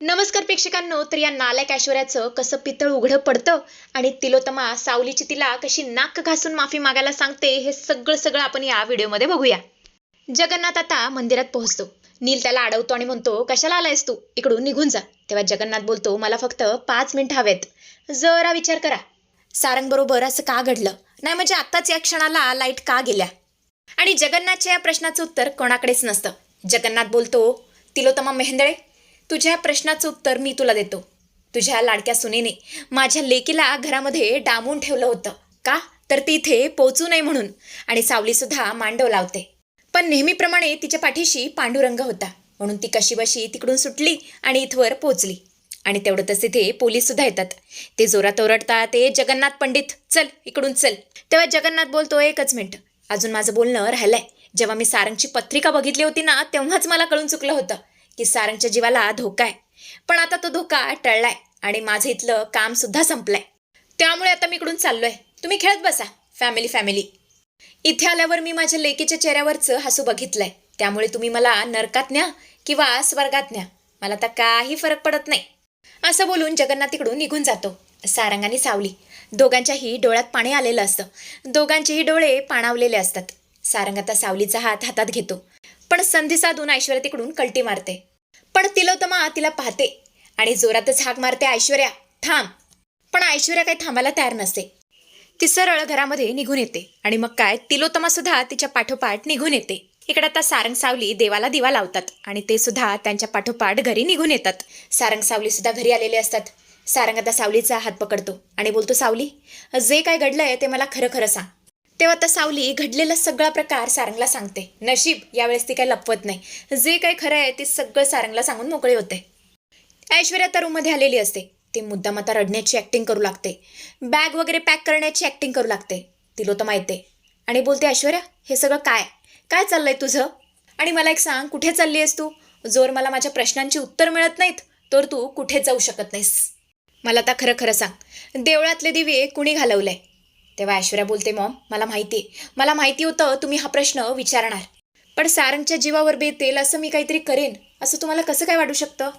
नमस्कार प्रेक्षकांनो तर या नालायक ऐश्वर्याचं कसं पितळ उघडं पडतं आणि तिलोतमा सावलीची तिला कशी नाक घासून माफी मागायला सांगते हे सगळं सगळं आपण या व्हिडिओमध्ये बघूया. जगन्नाथ आता मंदिरात पोहोचतो. नील त्याला अडवतो आणि म्हणतो कशाला आलायस तू? इकडून निघून जा. तेव्हा जगन्नाथ बोलतो मला फक्त पाच मिनिट हवेत. जरा विचार करा. सारंग बरोबर असं का घडलं? नाही म्हणजे आत्ताच या क्षणाला लाइट का गेल्या? आणि जगन्नाथच्या या प्रश्नाचं उत्तर कोणाकडेच नसतं. जगन्नाथ बोलतो तिलोतमा मेहेंदळे तुझ्या प्रश्नाचं उत्तर मी तुला देतो. तुझ्या लाडक्या सुनेने माझ्या लेकीला घरामध्ये डांबून ठेवलं होतं. का? तर ती इथे पोचू नये म्हणून. आणि सावलीसुद्धा मांडव लावते. पण नेहमीप्रमाणे तिच्या पाठीशी पांडुरंग होता. म्हणून ती कशीबशी तिकडून सुटली आणि इथवर पोचली आणि तेवढंच तिथे पोलीससुद्धा येतात. ते जोरात ओरडतात ते जगन्नाथ पंडित चल इकडून चल. तेव्हा जगन्नाथ बोलतो एकच मिनटं. अजून माझं बोलणं राहिलंय. जेव्हा मी सारंगची पत्रिका बघितली होती ना तेव्हाच मला कळून चुकलं होतं. की सारंगच्या जीवाला धोका आहे. पण आता तो धोका टळलाय आणि माझं इथलं काम सुद्धा संपलंय. त्यामुळे आता मी इकडून चाललोय. तुम्ही खेळत बसा. फॅमिली फॅमिली इथे आल्यावर मी माझ्या लेकीच्या चेहऱ्यावरचं हसू बघितलंय. त्यामुळे तुम्ही मला नरकात न्या किंवा स्वर्गात न्या. मला आता काही फरक पडत नाही. असं बोलून जगन्नाथ तिकडून निघून जातो. सारंगाने सावली. दोघांच्याही डोळ्यात पाणी आलेलं असतं. दोघांचेही डोळे पाणावलेले असतात. सारंग आता सावलीचा हात हातात घेतो. पण संधी साधून ऐश्वर्या तिकडून कल्टी मारते. पण तिलोत्तमा तिला पाहते आणि जोरातच हाक मारते ऐश्वर्या थांब. पण ऐश्वर्या काही थांबायला तयार नसते. ती सरळ घरामध्ये निघून येते आणि मग काय तिलोत्तमा सुद्धा तिच्या पाठोपाठ निघून येते. इकडे आता सारंग सावली देवाला दिवा लावतात आणि ते सुद्धा त्यांच्या पाठोपाठ घरी निघून येतात. सारंग सावली सुद्धा घरी आलेले असतात. सारंग आता सावलीचा हात पकडतो आणि बोलतो सावली जे काय घडलंय ते मला खरं खरं सांग. तेव्हा आता सावली घडलेला सगळा प्रकार सारंगला सांगते. नशीब यावेळेस ती काही लपवत नाही. जे काही खरं आहे ते सगळं सारंगला सांगून मोकळे होते. ऐश्वर्या तर रूममध्ये आलेली असते. ती मुद्दाम आता रडण्याची ॲक्टिंग करू लागते. बॅग वगैरे पॅक करण्याची ॲक्टिंग करू लागते. तिलो तर माहिती. आणि बोलते ऐश्वर्या हे सगळं काय? काय चाललंय तुझं? आणि मला एक सांग कुठे चालली आहेस तू? जोर मला माझ्या प्रश्नांची उत्तर मिळत नाहीत तर तू कुठे जाऊ शकत नाहीस? मला आता खरं खरं सांग. देवळातले दिवे कुणी घालवलंय? तेव्हा ऐश्वर्या बोलते मॉम मला माहिती आहे. मला माहिती होतं तुम्ही हा प्रश्न विचारणार. पण सारंगच्या जीवावर बेतेल असं मी काहीतरी करेन असं तुम्हाला कसं काय वाटू शकतं?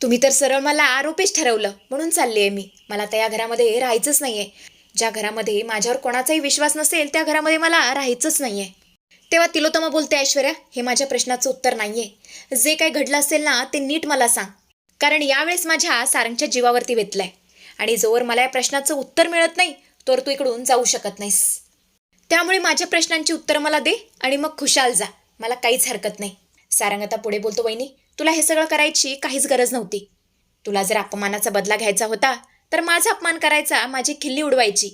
तुम्ही तर सरळ मला आरोपीच ठरवलं म्हणून चालली आहे मी. मला त्या या घरामध्ये राहायचंच नाही आहे ज्या घरामध्ये माझ्यावर कोणाचाही विश्वास नसेल त्या घरामध्ये मला राहायचंच नाही आहे तेव्हा तिलोतमा बोलते ऐश्वर्या हे माझ्या प्रश्नाचं उत्तर नाही आहे जे काही घडलं असेल ना ते नीट मला सांग. कारण यावेळेस माझ्या सारंगच्या जीवावरती वेतलंय आणि जोवर मला या प्रश्नाचं उत्तर मिळत नाही तर तू इकडून जाऊ शकत नाहीस. त्यामुळे माझ्या प्रश्नांची उत्तरं मला दे आणि मग खुशाल जा. मला काहीच हरकत नाही. सारंग आता पुढे बोलतो वहिनी. तुला हे सगळं करायची काहीच गरज नव्हती. तुला जर अपमानाचा बदला घ्यायचा होता तर माझा अपमान करायचा माझी खिल्ली उडवायची.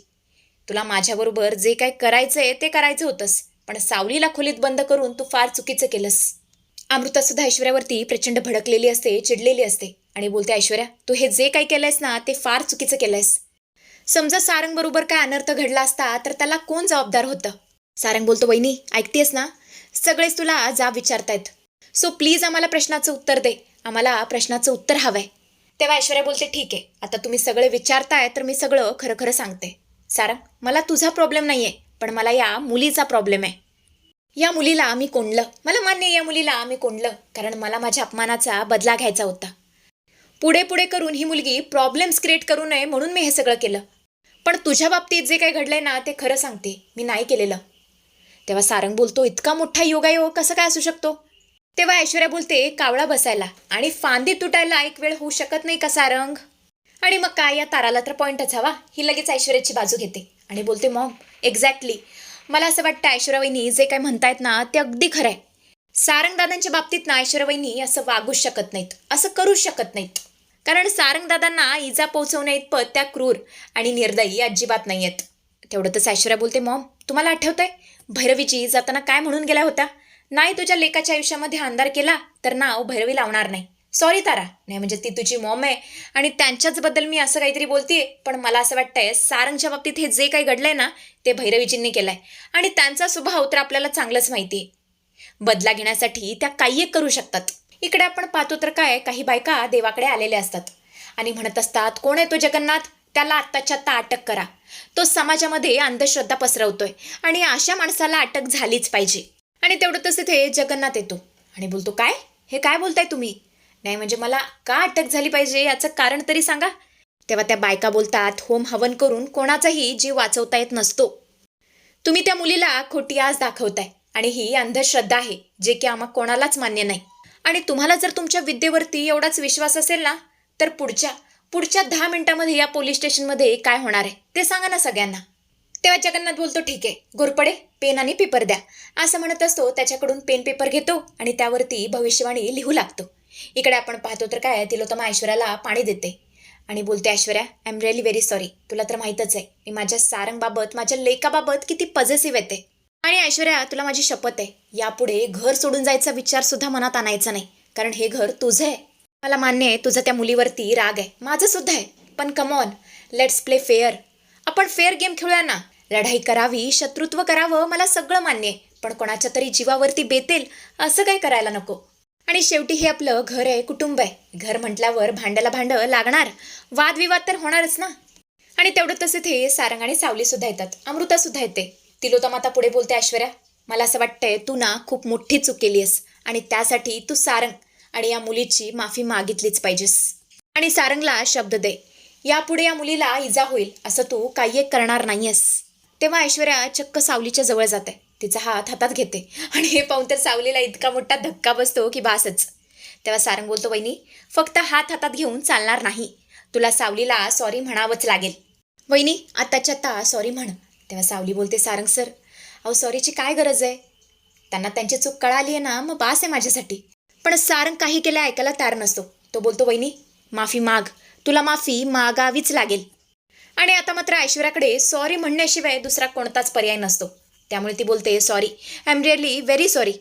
तुला माझ्याबरोबर जे काही करायचंय ते करायचं होतंस पण सावलीला खोलीत बंद करून तू फार चुकीचं केलंस. अमृता सुद्धा ऐश्वर्यावरती प्रचंड भडकलेली असते चिडलेली असते. आणि बोलते ऐश्वर्या तू हे जे काही केलंयस ना ते फार चुकीचं केलंयस. समजा सारंग बरोबर काय अनर्थ घडला असता तर त्याला कोण जबाबदार होतं? सारंग बोलतो वहिनी ऐकतेस ना? सगळेच तुला जाब विचारतायत. सो प्लीज आम्हाला प्रश्नाचं उत्तर दे. आम्हाला प्रश्नाचं उत्तर हवंय. तेव्हा ऐश्वर्या बोलते ठीक आहे. आता तुम्ही सगळे विचारताय तर मी सगळं खरं खरं सांगते. सारंग मला तुझा प्रॉब्लेम नाही आहे पण मला या मुलीचा प्रॉब्लेम आहे. या मुलीला मी कोंडलं. मला मान्य आहे या मुलीला मी कोंडलं कारण मला माझ्या अपमानाचा बदला घ्यायचा होता. पुढे पुढे करून ही मुलगी प्रॉब्लेम्स क्रिएट करू नये म्हणून मी हे सगळं केलं. पण तुझ्या बाबतीत जे काही घडलंय ना ते खरं सांगते. मी नाही केलेलं. तेव्हा सारंग बोलतो इतका मोठा योगायोग कसं काय असू शकतो? तेव्हा ऐश्वर्या बोलते कावळा बसायला आणि फांदी तुटायला एक वेळ होऊ शकत नाही का सारंग? आणि मग काय या ताराला तर पॉईंटच हवा. ही लगेच ऐश्वर्याची बाजू घेते आणि बोलते मॉम एक्झॅक्टली मला असं वाटतं ऐश्वर्यावहिनी जे काय म्हणतायत ना ते अगदी खरं आहे सारंगदादांच्या बाबतीत ना ऐश्वर्यावहिनी असं वागूच शकत नाहीत. असं करूच शकत नाहीत. कारण सारंगदादांना इजा पोहोचवण्या इतपत त्या क्रूर आणि निर्दयी अजिबात नाही आहेत तेवढंच ऐश्वर्या बोलते मॉम तुम्हाला आठवतंय? भैरवीची जाताना काय म्हणून गेल्या होता नाही तुझ्या लेकाच्या आयुष्यामध्ये अंधार केला तर नाव भैरवी लावणार नाही. सॉरी तारा. नाही म्हणजे ती तुझी मॉम आहे आणि त्यांच्याच बद्दल मी असं काहीतरी बोलतेय पण मला असं वाटतंय सारंगच्या बाबतीत हे जे काही घडलंय ना ते भैरवीजींनी केलंय. आणि त्यांचा स्वभाव तर आपल्याला चांगलंच माहिती आहे बदला घेण्यासाठी त्या काही एक करू शकतात. इकडे आपण पाहतो तर काय काही बायका देवाकडे आलेल्या असतात. आणि म्हणत असतात कोण आहे तो जगन्नाथ? त्याला आत्ताच्या आत्ता अटक करा. तो समाजामध्ये अंधश्रद्धा पसरवतोय आणि अशा माणसाला अटक झालीच पाहिजे. आणि तेवढं तसं ते जगन्नाथ येतो. आणि बोलतो काय? हे काय बोलताय तुम्ही? नाही म्हणजे मला का अटक झाली पाहिजे याचं कारण तरी सांगा. तेव्हा त्या बायका बोलतात होम हवन करून कोणाचाही जीव वाचवता येत नसतो. तुम्ही त्या मुलीला खोटी आज दाखवताय आणि ही अंधश्रद्धा आहे जे की आम्हा कोणालाच मान्य नाही. आणि तुम्हाला जर तुमच्या विद्येवरती एवढाच विश्वास असेल ना तर पुढच्या पुढच्या दहा मिनिटांमध्ये या पोलीस स्टेशनमध्ये काय होणार आहे ते सांगा ना सगळ्यांना. तेव्हा जगन्नाथ बोलतो ठीक आहे घोरपडे पेन आणि पेपर द्या. असं म्हणत असतो त्याच्याकडून पेन पेपर घेतो आणि त्यावरती भविष्यवाणी लिहू लागतो. इकडे आपण पाहतो तर काय तिलोत्तमा ऐश्वर्याला पाणी देते. आणि बोलते Aishwarya I am really very sorry तुला तर माहीतच आहे मी माझ्या सारंगबाबत माझ्या लेकाबाबत किती पॉझिटिव्ह येते आणि ऐश्वर्या तुला माझी शपथ आहे. यापुढे घर सोडून जायचा विचार सुद्धा मनात आणायचा नाही. कारण हे घर तुझं आहे. मला मान्य आहे तुझा त्या मुलीवरती राग आहे. माझं सुद्धा आहे. पण come on let's play fair आपण फेअर गेम खेळूया ना. लढाई करावी शत्रुत्व करावं मला सगळं मान्य आहे. पण कोणाच्या तरी जीवावरती बेतेल असं काही करायला नको. आणि शेवटी हे आपलं घर आहे कुटुंब आहे. घर म्हटल्यावर भांड्याला भांडं लागणार. वादविवाद तर होणारच ना. आणि तेवढं तसं ते सारंग आणि सावली सुद्धा येतात. अमृतासुद्धा येते. तिलोतमाता पुढे बोलते ऐश्वर्या. मला असं वाटतंय तू ना खूप मोठी चूक केली आहेस आणि त्यासाठी तू सारंग आणि या मुलीची माफी मागितलीच पाहिजेस. आणि सारंगला शब्द दे. यापुढे या मुलीला इजा होईल असं तू काही एक करणार नाहीयेस. तेव्हा ऐश्वर्या चक्क सावलीच्या जवळ जाते. तिचा हात हातात घेते. आणि हे पाहून तर सावलीला इतका मोठा धक्का बसतो की बासच. तेव्हा सारंग बोलतो वहिनी फक्त हात हातात घेऊन चालणार नाही. तुला सावलीला सॉरी म्हणावंच लागेल. वहिनी आत्ताच्या आता सॉरी म्हण. तेव्हा सावली बोलते सारंग सर अहो सॉरीची काय गरज आहे? त्यांना त्यांची चूक कळाली आहे ना मग बास आहे माझ्यासाठी. पण सारंग काही केलं ऐकायला तयार नसतो. तो बोलतो वहिनी माफी माग. तुला माफी मागावीच लागेल. आणि आता मात्र ऐश्वर्याकडे सॉरी म्हणण्याशिवाय दुसरा कोणताच पर्याय नसतो. त्यामुळे ती बोलते sorry I am really very sorry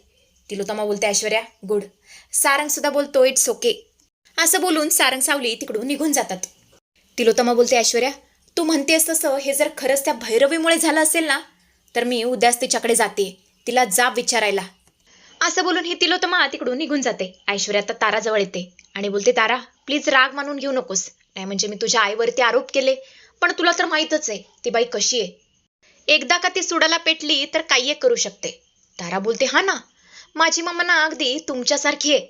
Tilottama बोलते ऐश्वर्या गुड. सारंगसुद्धा बोलतो इट्स ओके. असं बोलून सारंग सावली तिकडून निघून जातात. तिलोतमा बोलते ऐश्वर्या तू म्हणतेस तसं हे जर खरंच त्या भैरवीमुळे झालं असेल ना तर मी उद्याच तिच्याकडे जाते तिला जाब विचारायला. असं बोलून ही मा तिकडून निघून जाते. ऐश्वर्या आता ताराजवळ येते आणि बोलते तारा प्लीज राग मानून घेऊ नकोस. नाही म्हणजे मी तुझ्या आईवरती आरोप केले पण तुला तर माहीतच आहे ती बाई कशी आहे. एकदा का ती सुडाला पेटली तर काही एक करू शकते. तारा बोलते हा ना माझी मम्मा ना अगदी तुमच्यासारखी आहे.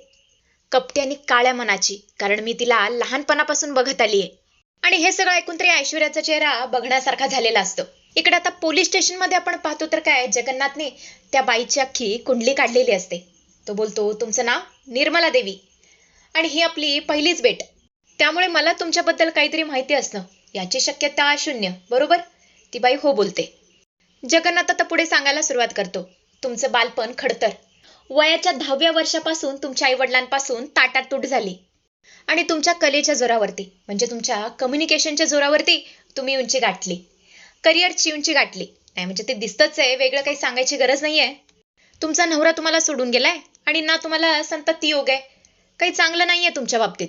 कपटी आणि काळ्या मनाची कारण मी तिला लहानपणापासून बघत आली आहे आणि हे सगळं ऐकून तरी ऐश्वर्याचा चेहरा बघण्यासारखा झालेला असतो. इकडे आता पोलीस स्टेशनमध्ये आपण पाहतो तर काय जगन्नाथने त्या बाईची अख्खी कुंडली काढलेली असते. तो बोलतो तुमचं नाव? निर्मला देवी. आणि ही आपली पहिलीच भेट. त्यामुळे मला तुमच्याबद्दल काहीतरी माहिती असणं याची शक्यता शून्य बरोबर? ती बाई हो बोलते. जगन्नाथ आता पुढे सांगायला सुरुवात करतो. तुमचं बालपण खडतर. वयाच्या दहाव्या वर्षापासून तुमच्या आईवडिलांपासून ताटातूट झाली. आणि तुमच्या कलेच्या जोरावरती म्हणजे तुमच्या कम्युनिकेशनच्या जोरावरती तुम्ही उंची गाठली. करिअरची उंची गाठली. नाही म्हणजे ते दिसतच आहे वेगळं काही सांगायची गरज नाहीये. तुमचा नवरा तुम्हाला सोडून गेलाय आणि ना तुम्हाला संतती योग आहे. काही चांगलं नाहीये तुमच्या बाबतीत.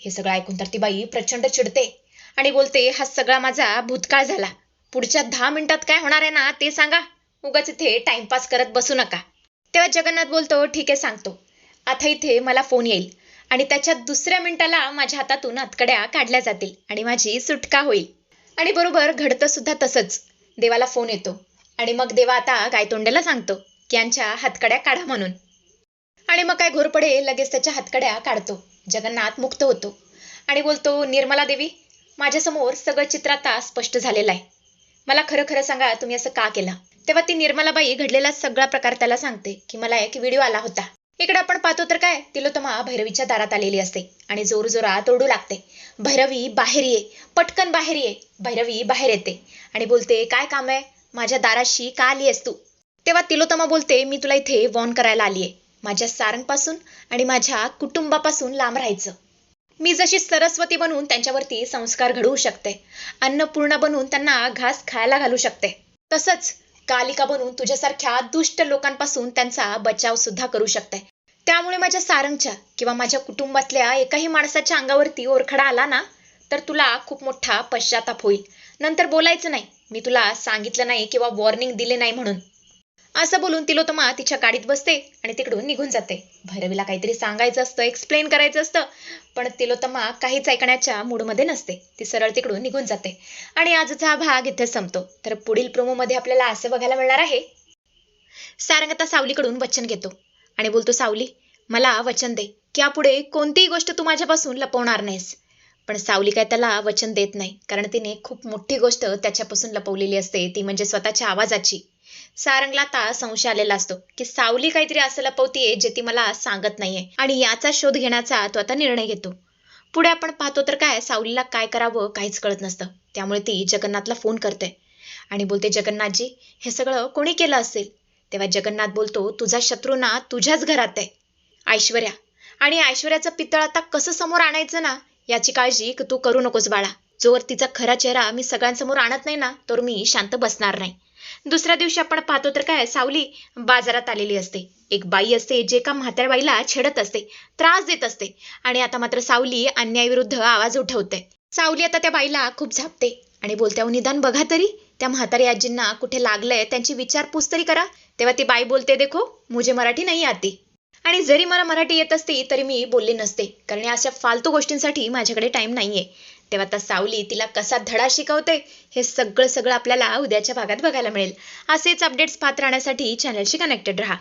हे सगळं ऐकून तर ती बाई प्रचंड चिडते आणि बोलते हा सगळा माझा भूतकाळ झाला. पुढच्या दहा मिनिटात काय होणार आहे ना ते सांगा. उगाच इथे टाइमपास करत बसू नका. तेव्हा जगन्नाथ बोलतो ठीक आहे सांगतो. आता इथे मला फोन येईल. आणि त्याच्या दुसऱ्या मिनिटाला माझ्या हातातून हातकड्या काढल्या जातील आणि माझी सुटका होईल. आणि बरोबर घडतं सुद्धा तसंच. देवाला फोन येतो. आणि मग देवा आता गायतोंड्याला सांगतो की यांच्या हातकड्या काढा म्हणून. आणि मग काय घोरपडे लगेच त्याच्या हातकड्या काढतो. जगन्नाथ मुक्त होतो. आणि बोलतो निर्मला देवी माझ्यासमोर सगळं चित्र आता स्पष्ट झालेलं आहे. मला खरं खरं सांगा तुम्ही असं का केलं? तेव्हा ती निर्मलाबाई घडलेला सगळा प्रकार त्याला सांगते की मला एक व्हिडिओ आला होता. इकडे आपण पाहतो तर काय तिलोत्तमा भैरवीच्या दारात आलेली असते आणि जोर जोरात ओरडू लागते. भैरवी बाहेर ये. पटकन बाहेर ये. भैरवी बाहेर येते. आणि बोलते काय काम आहे? माझ्या दाराशी का आली आहेस तू? तेव्हा तिलोत्तमा बोलते मी तुला इथे वॉर्न करायला आली आहे माझ्या सारंगपासून आणि माझ्या कुटुंबापासून लांब राहायचं. मी जशी सरस्वती बनून त्यांच्यावरती संस्कार घडवू शकते. अन्नपूर्णा बनवून त्यांना घास खायला घालू शकते. तसंच कालिका बनून तुझ्यासारख्या दुष्ट लोकांपासून त्यांचा बचाव सुद्धा करू शकते. त्यामुळे माझ्या सारंगच्या किंवा माझ्या कुटुंबातल्या एकाही माणसाच्या अंगावरती ओरखडा आला ना तर तुला खूप मोठा पश्चाताप होईल. नंतर बोलायचं नाही. मी तुला सांगितलं नाही किंवा वॉर्निंग दिले नाही म्हणून. असं बोलून तिलोत्तमा तिच्या गाडीत बसते आणि तिकडून निघून जाते. भैरवीला काहीतरी सांगायचं असतं एक्सप्लेन करायचं असतं पण तिलोत्तमा काहीच ऐकण्याच्या मूडमध्ये नसते. ती सरळ तिकडून निघून जाते. आणि आजचा भाग इथे संपतो. तर पुढील प्रोमोमध्ये आपल्याला असं बघायला मिळणार आहे. सारंग आता सावलीकडून वचन घेतो. आणि बोलतो सावली मला वचन दे. की यापुढे कोणतीही गोष्ट तू माझ्यापासून लपवणार नाहीस. पण सावली काय त्याला वचन देत नाही कारण तिने खूप मोठी गोष्ट त्याच्यापासून लपवलेली असते. ती म्हणजे स्वतःच्या आवाजाची. सारंगला आता संशय आलेला असतो की सावली काहीतरी असं लपवतीये जे ती मला सांगत नाहीये. आणि याचा शोध घेण्याचा तो आता निर्णय घेतो. पुढे आपण पाहतो तर काय सावलीला काय करावं काहीच कळत नसतं. त्यामुळे ती जगन्नाथला फोन करते. आणि बोलते जगन्नाथजी हे सगळं कोणी केलं असेल? तेव्हा जगन्नाथ बोलतो तुझा शत्रू ना तुझ्याच घरात आहे. ऐश्वर्या. आणि ऐश्वर्याचं पितळ आता कसं समोर आणायचं ना? याची काळजी तू करू नकोस बाळा. जोवर तिचा खरा चेहरा मी सगळ्यांसमोर आणत नाही ना तर मी शांत बसणार नाही. दुसऱ्या दिवशी आपण पाहतो तर काय सावली बाजारात आलेली असते. एक बाई असते जे का म्हाताऱ्या बाईला छेडत असते त्रास देत असते आणि आता मात्र सावली अन्यायाविरुद्ध आवाज उठवते. सावली आता त्या बाईला खूप झापते आणि बोलते निदान बघा तरी त्या म्हातारी आजींना कुठे लागलंय त्यांची विचारपूस तरी करा. तेव्हा ती बाई बोलते देखो मुझे मराठी नाही आती. आणि जरी मला मराठी येत असती तरी मी बोलले नसते. कारण या अशा फालतू गोष्टींसाठी माझ्याकडे टाइम नाहीये. तेव्हा आता सावली तिला कसा धडा शिकवते हे सगळं सगळं आपल्याला उद्याच्या भागात बघायला मिळेल. असेच अपडेट्स पाहत राहण्यासाठी चॅनलशी कनेक्टेड राहा.